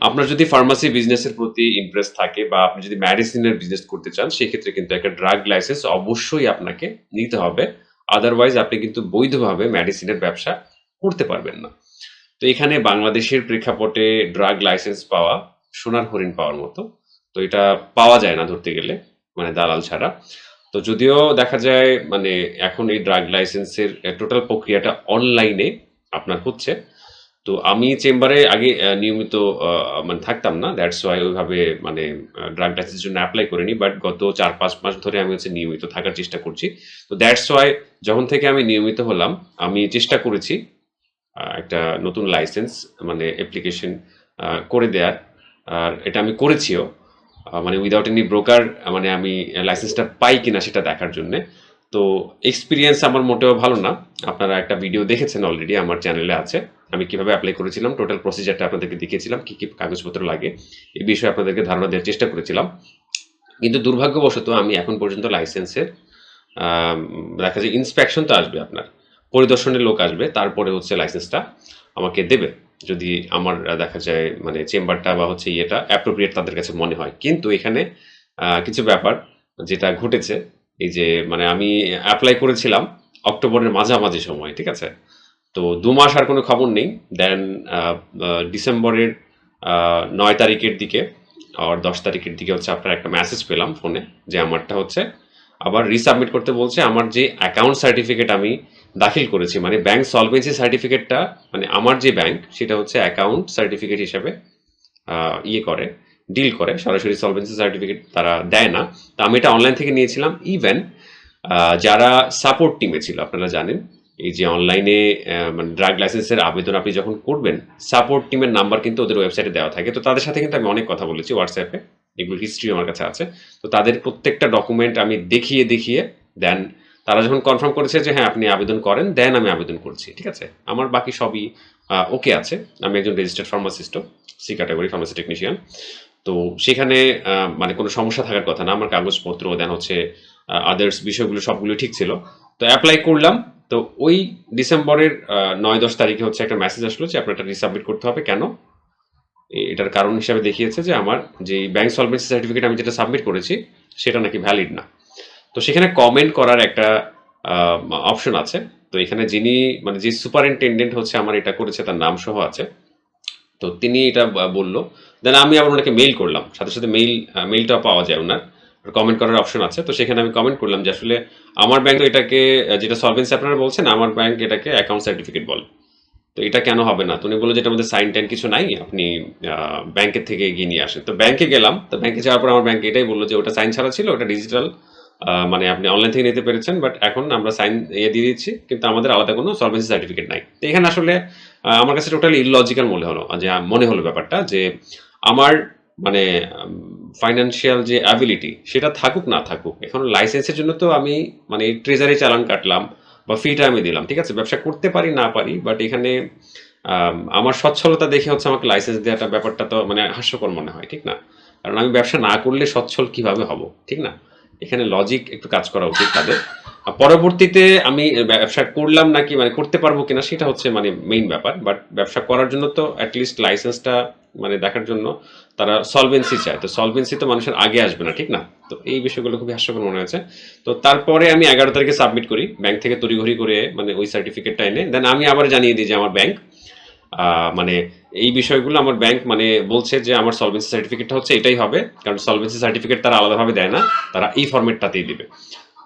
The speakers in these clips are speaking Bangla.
আপনার যদি ফার্মাসি বিজনেসের প্রতি ইন্টারেস্ট থাকে বা আপনি যদি মেডিসিনের বিজনেস করতে চান, সেক্ষেত্রে কিন্তু একটা ড্রাগ লাইসেন্স অবশ্যই আপনাকে নিতে হবে। আদারওয়াইজ আপনি কিন্তু বৈধভাবে মেডিসিনের ব্যবসা করতে পারবেন না। তো এখানে বাংলাদেশের প্রেক্ষাপটে ড্রাগ লাইসেন্স পাওয়া, সোনার হরিণ পাওয়ার মতো। তো এটা পাওয়া যায় না ধরতে গেলে মানে দালাল ছাড়া। তো যদিও দেখা যায় মানে এখন এই ড্রাগ লাইসেন্সের টোটাল প্রক্রিয়াটা অনলাইনে আপনার হচ্ছে। তো আমি চেম্বারে আগে নিয়মিত মানে থাকতাম না দ্যাটস ওয়াই ওইভাবে মানে ড্রাগ লাইসেন্সের জন্য অ্যাপ্লাই করিনি বাট গত চার পাঁচ মাস ধরে আমি হচ্ছে নিয়মিত থাকার চেষ্টা করছি। তো দ্যাটস ওয়াই যখন থেকে আমি নিয়মিত হলাম, আমি চেষ্টা করেছি একটা নতুন লাইসেন্স মানে অ্যাপ্লিকেশন করে দেওয়ার আর এটা আমি করেছিও মানে উইদাউট এনি ব্রোকার মানে আমি লাইসেন্সটা পাই কিনা সেটা দেখার জন্য। তো এক্সপিরিয়েন্স আমার মোটেও ভালো না। আপনারা একটা ভিডিও দেখেছেন অলরেডি আমার চ্যানেলে আছে। আমি কীভাবে অ্যাপ্লাই করেছিলাম টোটাল প্রসিজারটা আপনাদেরকে দেখিয়েছিলাম, কি কি কাগজপত্র লাগে এই বিষয়ে আপনাদেরকে ধারণা দেওয়ার চেষ্টা করেছিলাম। কিন্তু দুর্ভাগ্যবশত আমি এখন পর্যন্ত লাইসেন্সের দেখা যায় ইন্সপেকশন তো আসবে আপনার, পরিদর্শনের লোক আসবে, তারপরে হচ্ছে লাইসেন্সটা আমাকে দেবে। যদি আমার দেখা যায় মানে চেম্বারটা বা হচ্ছে ইয়েটা অ্যাপ্রোপ্রিয়েট তাদের কাছে মনে হয়। কিন্তু এখানে কিছু ব্যাপার যেটা ঘটেছে, এই যে মানে আমি অ্যাপ্লাই করেছিলাম অক্টোবরের মাঝামাঝি সময়, ঠিক আছে? তো দু মাস আর কোনো খবর নেই। দেন ডিসেম্বরের নয় তারিখের দিকে আর দশ তারিখের দিকে হচ্ছে আপনার একটা মেসেজ পেলাম ফোনে যে আমারটা হচ্ছে আবার রিসাবমিট করতে বলছে আমার যে অ্যাকাউন্ট সার্টিফিকেট আমি দাখিল করেছি মানে ব্যাংক সলভেন্সি সার্টিফিকেটটা মানে আমার যে ব্যাংক সেটা হচ্ছে অ্যাকাউন্ট সার্টিফিকেট হিসাবে ইয়ে করে ডিল করে, সরাসরি সলভেন্সি সার্টিফিকেট তারা দেয় না। তো আমি এটা অনলাইন থেকে নিয়েছিলাম। ইভেন যারা সাপোর্ট টিমে ছিল, আপনারা জানেন এই যে অনলাইনে মানে ড্রাগ লাইসেন্সের আবেদন আপনি যখন করবেন সাপোর্ট টিমের নাম্বার কিন্তু ওদের ওয়েবসাইটে দেওয়া থাকে। তো তাদের সাথে কিন্তু আমি অনেক কথা বলেছি হোয়াটসঅ্যাপে এগুলো হিস্ট্রি আমার কাছে আছে। তো তাদের প্রত্যেকটা ডকুমেন্ট আমি দেখিয়ে দেখিয়ে দেন তারা যখন কনফার্ম করেছে যে হ্যাঁ আপনি আবেদন করেন দেন আমি আবেদন করছি। ঠিক আছে? আমার বাকি সবই ওকে আছে। আমি একজন রেজিস্টার্ড ফার্মাসিস্টও সি ক্যাটাগরি ফার্মাসি টেকনিশিয়ান তো সেখানে মানে কোনো সমস্যা থাকার কথা না। আমার কাগজপত্র দেন হচ্ছে আদার্স বিষয়গুলো সবগুলো ঠিক ছিল। তো অ্যাপ্লাই করলাম। তো ওই ডিসেম্বরের নয় দশ তারিখে হচ্ছে একটা মেসেজ আসলো যে আপনার এটা রিসাবমিট করতে হবে। কেন? এটার কারণ হিসাবে দেখিয়েছে যে আমার যে ব্যাংক সলভেন্সি সার্টিফিকেট আমি যেটা সাবমিট করেছি, সেটা নাকি ভ্যালিড না। তো সেখানে কমেন্ট করার একটা অপশন আছে। তো এখানে যিনি মানে যে সুপারিনটেন্ডেন্ট হচ্ছে আমার এটা করেছে, তার নাম সহ আছে। তো তিনি এটা বলল। দেন আমি আবার ওনাকে মেইল করলাম। সাথে সাথে মেইল মেইলটাও পাওয়া যায় ওনার। কমেন্ট করার অপশন আছে। তো সেখানে আমি কমেন্ট করলাম যে আসলে আমার ব্যাংক এটাকে, যেটা সলভেন্সি আপনারা বলছেন, আমার ব্যাংক এটাকে অ্যাকাউন্ট সার্টিফিকেট বলে। তো এটা কেন হবে না? তো উনি বলল যেটা আমাদের সাইন টাইন কিছু নাই, আপনি ব্যাংকের থেকে এগিয়ে নিয়ে আসেন। তো ব্যাংকে গেলাম, তো ব্যাংকে যাওয়ার পর আমার ব্যাংক এটাই বলল যে ওটা সাইন ছাড়া ছিল, ওটা ডিজিটাল মানে আপনি অনলাইন থেকে নিতে পেরেছেন বাট এখন আমরা সাইন ইয়ে দিয়ে দিচ্ছি, কিন্তু আমাদের আলাদা কোনো সলভেন্সি সার্টিফিকেট নাই। তো এখানে আসলে আমার কাছে টোটালি ইললজিক্যাল মনে হলো, যে মনে হলো ব্যাপারটা যে আমার মানে ফাইন্যান্সিয়াল যে অ্যাবিলিটি সেটা থাকুক না থাকুক, এখন লাইসেন্সের জন্য তো আমি মানে ট্রেজারি চালান কাটলাম বা ফিটা আমি দিলাম, ঠিক আছে? ব্যবসা করতে পারি, না পারি বাট এখানে আমার সচ্ছলতা দেখে হচ্ছে আমাকে লাইসেন্স দেওয়াটা ব্যাপারটা তো মানে হাস্যকর মনে হয়, ঠিক না? কারণ আমি ব্যবসা না করলে সচ্ছল কীভাবে হব, ঠিক না? এখানে লজিক একটু কাজ করা উচিত তাদের। পরবর্তীতে আমি ব্যবসা করলাম নাকি মানে করতে পারব কিনা সেটা হচ্ছে মানে মেইন ব্যাপার। বাট ব্যবসা করার জন্য তো অ্যাটলিস্ট লাইসেন্সটা মানে দেখার জন্য তারা সলভেন্সি চায়। তো সলভেন্সি তো মানুষের আগে আসবে না, ঠিক না? তো এই বিষয়গুলো খুবই হাস্যকর মনে হয়েছে। তো তারপরে আমি এগারো তারিখে সাবমিট করি। ব্যাংক থেকে তড়িঘড়ি করে মানে ওই সার্টিফিকেটটা এনে। দেন আমি আবার জানিয়ে দিই যে আমার ব্যাংক মানে এই বিষয়গুলো আমার ব্যাংক মানে বলছে যে আমার সলভেন্সি সার্টিফিকেটটা হচ্ছে এটাই হবে, কারণ সলভেন্সি সার্টিফিকেট তারা আলাদাভাবে দেয় না, তারা এই ফরম্যাটটাতেই দিবে।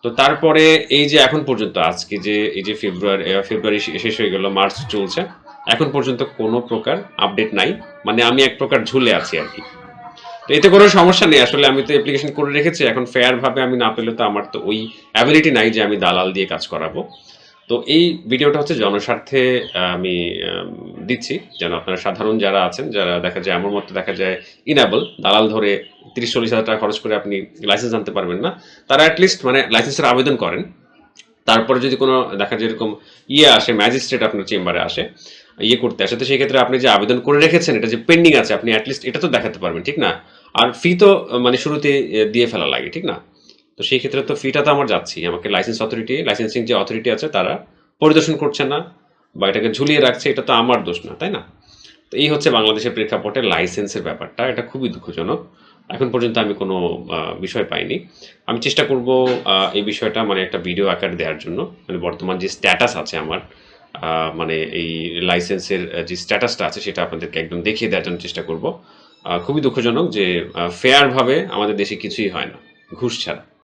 তো তারপরে এই যে এখন পর্যন্ত, আজকে যে, এই যে ফেব্রুয়ারি ফেব্রুয়ারি শেষ হয়ে গেল মার্চ চলছে, এখন পর্যন্ত কোনো প্রকার আপডেট নাই মানে আমি এক প্রকার ঝুলে আছি আর কি। তো এতে কোনো সমস্যা নেই, আসলে আমি তো অ্যাপ্লিকেশন করে রেখেছি, এখন ফেয়ারভাবে আমি না পেলে তো আমার তো ওই অ্যাবিলিটি নাই যে আমি দালাল দিয়ে কাজ করাবো। তো এই ভিডিওটা হচ্ছে জনস্বার্থে আমি দিচ্ছি। যেন আপনারা সাধারণ যারা আছেন, যারা দেখা যায় আমার মতো দেখা যায় ইনাবল দালাল ধরে তিরিশ চল্লিশ হাজার টাকা খরচ করে আপনি লাইসেন্স আনতে পারবেন না, তারা অ্যাটলিস্ট মানে লাইসেন্সের আবেদন করেন। তারপরে যদি কোনো দেখা যায় এরকম ইয়ে আসে ম্যাজিস্ট্রেট আপনার চেম্বারে আসে ইয়ে করতে আসে, তো সেই ক্ষেত্রে আপনি যে আবেদন করে রেখেছেন, এটা যে পেন্ডিং আছে, আপনি অ্যাটলিস্ট এটা তো দেখাতে পারবেন, ঠিক না? আর ফি তো মানে শুরুতে দিয়ে ফেলা লাগে, ঠিক না? তো সেই ক্ষেত্রে তো ফিটা তো আমার যাচ্ছি। আমাকে লাইসেন্স অথরিটি লাইসেন্সিং যে অথরিটি আছে তারা পরিদর্শন করছে না বা এটাকে ঝুলিয়ে রাখছে, এটা তো আমার দোষ না, তাই না? তো এই হচ্ছে বাংলাদেশের প্রেক্ষাপটে লাইসেন্সের ব্যাপারটা। এটা খুবই দুঃখজনক। এখন পর্যন্ত আমি কোনো বিষয় পাইনি। আমি চেষ্টা করব এই বিষয়টা মানে একটা ভিডিও আকারে দেওয়ার জন্য। মানে বর্তমান যে স্ট্যাটাস আছে আমার মানে এই লাইসেন্সের যে স্ট্যাটাসটা আছে সেটা আপনাদেরকে একদম দেখিয়ে দেওয়ার জন্য চেষ্টা করব। খুবই দুঃখজনক যে ফেয়ারভাবে আমাদের দেশে কিছুই হয় না। ঘুষ ছাড়া।